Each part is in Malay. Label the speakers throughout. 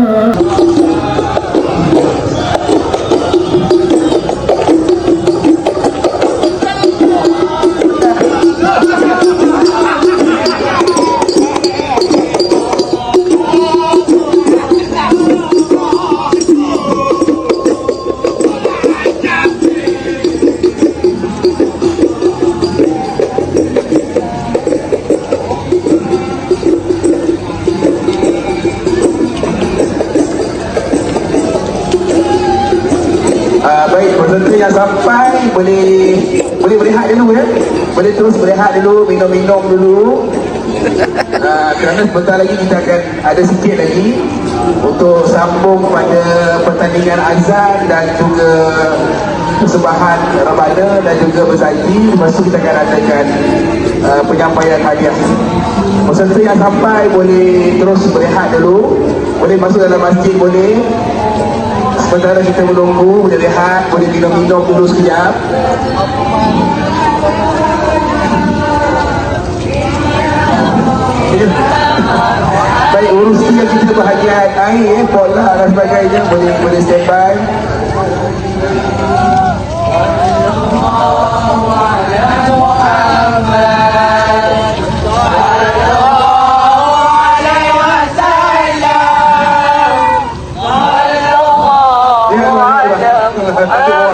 Speaker 1: Oh. Boleh boleh berehat dulu ya. Boleh terus berehat dulu, minum-minum dulu. Uh, kerana sebentar lagi kita akan ada sikit lagi untuk sambung pada pertandingan azan dan juga persembahan Rabana dan juga bersaji lepas tu kita akan adakan uh, penyampaian hadiah peserta yang sampai boleh terus berehat dulu boleh masuk dalam masjid boleh sementara kita menunggu boleh rehat boleh minum-minum dulu sekejap. Baik, urusi yang kita bahagian air, pola dan sebagainya. Boleh boleh standby.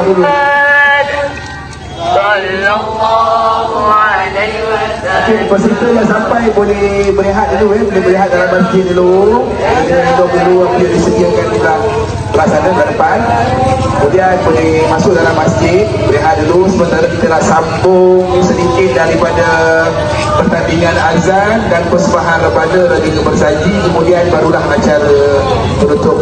Speaker 1: Allah dulu. Okey, peserta yang sampai boleh berehat dulu eh, boleh berehat dalam masjid dulu. Kita hidup dulu apa disediakan di belah sana belah depan. Kemudian boleh masuk dalam masjid, berehat dulu sementara kita nak sambung sedikit daripada pertandingan azan dan persembahan dan juga bersaji. Kemudian barulah acara penutup.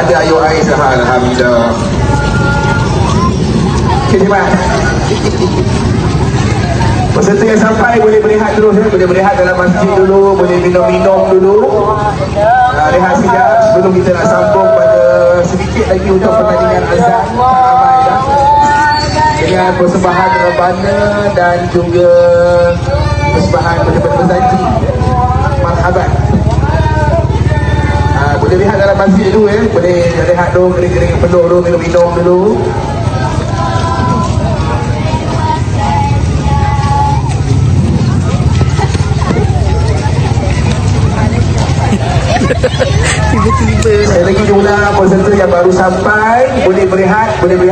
Speaker 1: Ada ayo air dah. Alhamdulillah. Okey, terima Peserta yang sampai boleh berehat dulu ya. Boleh berehat dalam masjid dulu Boleh minum-minum dulu uh, Rehat sekejap sebelum kita nak sambung pada sedikit lagi untuk pertandingan azan Dengan persembahan Rebana dan juga Persembahan benar-benar berjanji Marhaban Ah, boleh lihat dalam masjid dulu ya. Boleh lihat dulu kering-kering penuh dulu, minum-minum dulu.
Speaker 2: Tiba-tiba.
Speaker 1: Saya lagi ulang peserta yang baru sampai. Boleh berehat, boleh berehat